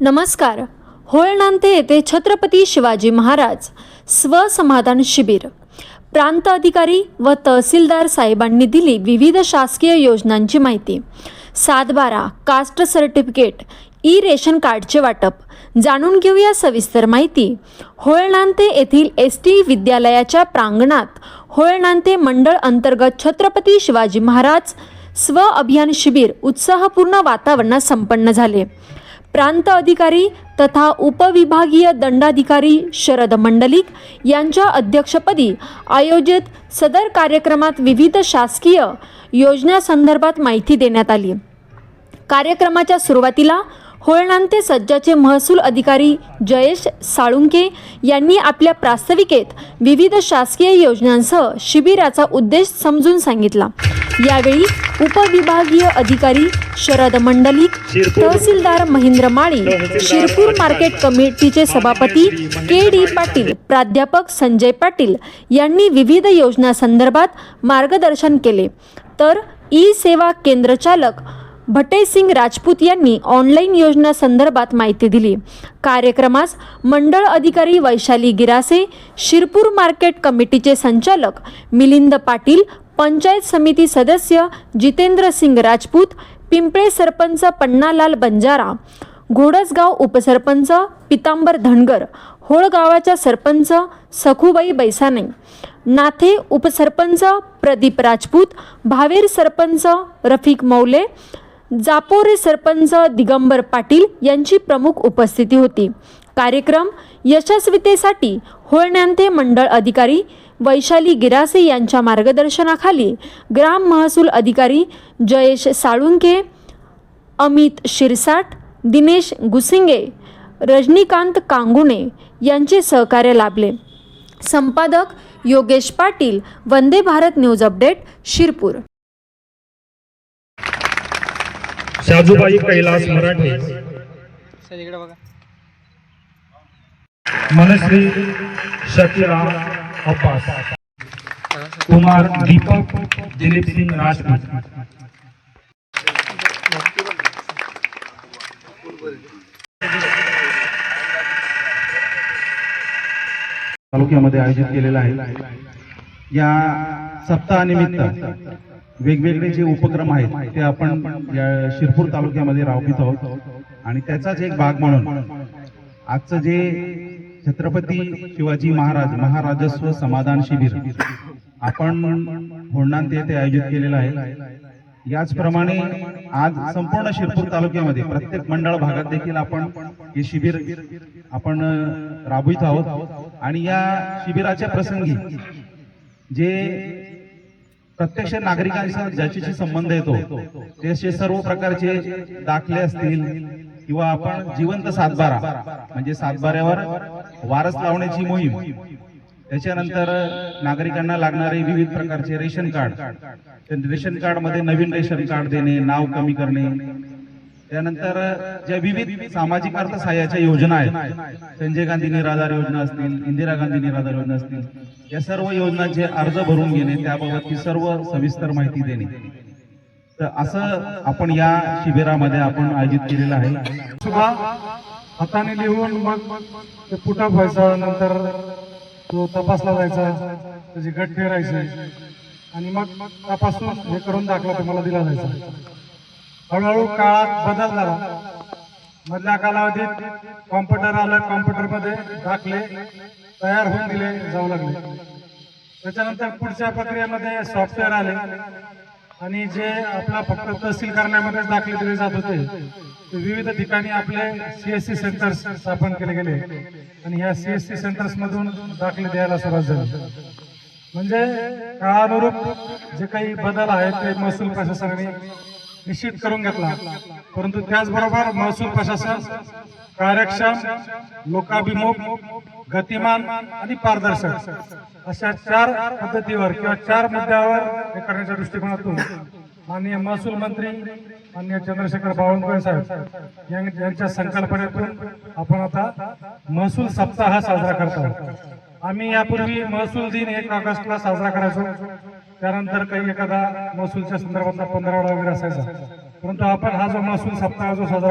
नमस्कार. होळनांते येथे छत्रपती शिवाजी महाराज स्वसमाधान शिबिर. प्रांत अधिकारी व तहसीलदार साहेबांनी दिली विविध शासकीय योजनांची माहिती. सातबारा कास्ट सर्टिफिकेट ई रेशन कार्डचे वाटप. जाणून घेऊया सविस्तर माहिती. होळनांते येथील एस टी विद्यालयाच्या प्रांगणात होळनांते मंडळ अंतर्गत छत्रपती शिवाजी महाराज स्व अभियान शिबिर उत्साहपूर्ण वातावरणात संपन्न झाले. प्रांत अधिकारी तथा उपविभागीय दंडाधिकारी शरद मंडलिक यांच्या अध्यक्षपदी आयोजित सदर कार्यक्रमात विविध शासकीय योजनासंदर्भात माहिती देण्यात आली. कार्यक्रमाच्या सुरुवातीला होळणांते सज्जाचे महसूल अधिकारी जयेश साळुंके यांनी आपल्या प्रास्ताविकेत विविध शासकीय योजनांसह शिबिराचा उद्देश समजून सांगितला. यावेळी उपविभागीय अधिकारी शरद मंडलिक तहसीलदार महेंद्र माळी शिरपूर मार्केट कमिटीचे सभापती के डी पाटील प्राध्यापक संजय पाटील यांनी विविध योजनांसंदर्भात मार्गदर्शन केले. तर ई सेवा भटे भटेसिंग राजपूत यांनी ऑनलाईन योजना संदर्भात माहिती दिली. कार्यक्रमास मंडळ अधिकारी वैशाली गिरासे शिरपूर मार्केट कमिटीचे संचालक मिलिंद पाटील पंचायत समिती सदस्य जितेंद्र सिंग राजपूत पिंपळे सरपंच पन्नालाल बंजारा घोडसगाव उपसरपंच पितांबर धनगर होळगावाच्या सरपंच सखुबाई बैसाणे नाथे उपसरपंच प्रदीप राजपूत भावेर सरपंच रफिक मौले जापोरे सरपंच दिगंबर पाटील यांची प्रमुख उपस्थिती होती. कार्यक्रम यशस्वीतेसाठी होळण्यांते मंडळ अधिकारी वैशाली गिरासे यांच्या मार्गदर्शनाखाली ग्राम महसूल अधिकारी जयेश साळुंके अमित शिरसाट दिनेश गुसिंगे रजनीकांत कांगुणे यांचे सहकार्य लाभले. संपादक Yogesh Patil Vande Bharat news update Shirpur. Shajubai Kailas Marathe. Sir इकडे बघा. मनश्री शकीरा अब्बास कुमार दीपक दिलीप सिंग राजपूत. तालुक्यामध्ये आयोजित केलेला आहे. या सप्ताहानिमित्त वेगवेगळे जे उपक्रम आहेत ते आपण या शिरपूर तालुक्यामध्ये राबवित आहोत. आणि त्याचाच एक भाग म्हणून आजचं जे छत्रपती शिवाजी महाराज महाराजस्व समाधान शिबिर आपण होणार ते आयोजित केलेलं आहे. याचप्रमाणे आज संपूर्ण शिरपूर तालुक्यामध्ये प्रत्येक मंडळ भागात देखील आपण हे शिबिर आपण राबवित आहोत. आणि या शिबिराच्या प्रसंगी जे प्रत्यक्ष नागरिकांचा ज्याच्याशी संबंध येतो त्याचे सर्व प्रकारचे दाखले असतील किंवा आपण जिवंत सातबारा म्हणजे सातबाऱ्यावर वारस लावण्याची मोहीम. त्याच्यानंतर नागरिकांना लागणारे विविध प्रकारचे रेशन कार्ड. रेशन कार्डमध्ये नवीन रेशन कार्ड देणे नाव कमी करणे त्यानंतर ज्या विविध सामाजिक अर्थसहाय्याच्या योजना आहेत संजय गांधी निराधार योजना असतील इंदिरा गांधी निराधार योजना असतील या सर्व योजनांचे अर्ज भरून घेणे त्याबाबतची सर्व सविस्तर माहिती देणे. तर असं आपण या शिबिरामध्ये आपण आयोजित केलेलं आहे. सुद्धा हाताने लिहून मग ते पुटा व्हायचा नंतर तो तपासला जायचा त्याची गट फेरायचे आणि मग तपासून हे करून दाखला तुम्हाला दिला जायचा. हळूहळू काळात बदल झाला मधल्या कालावधीत कॉम्प्युटर आलं कॉम्प्युटरमध्ये दाखले तयार होऊन दिले जाऊ लागले. त्याच्यानंतर पुढच्या प्रक्रियेमध्ये सॉफ्टवेअर आले. आणि जे आपला फक्त तहसील करण्यामध्येच दाखले दिले जात होते ते विविध ठिकाणी आपले सीएससी सेंटर्स स्थापन केले गेले. आणि ह्या सीएससी सेंटर्स मधून दाखले द्यायला सुरुवात झाली. म्हणजे काळानुरूप जे काही बदल आहेत ते महसूल प्रशासनाने निश्चित करून घेतला. परंतु त्याचबरोबर महसूल प्रशासन कार्यक्षम लोकाभिमुख गतिमान आणि पारदर्शक अशा चार पद्धतीवर किंवा चार मुद्द्यावर हे करण्याच्या दृष्टिकोनातून माननीय महसूल मंत्री माननीय चंद्रशेखर बावनकुळे साहेब यां- यांच्या संकल्पनेतून आपण आता महसूल सप्ताह साजरा करतो. आम्ही यापूर्वी महसूल दिन एक ऑगस्टला साजरा करायचो. त्यानंतर काही एखादा महसूलच्या संदर्भातला पंधरावडा वगैरे असायचा. परंतु आपण हा जो महसूल सप्ताह जो साजरा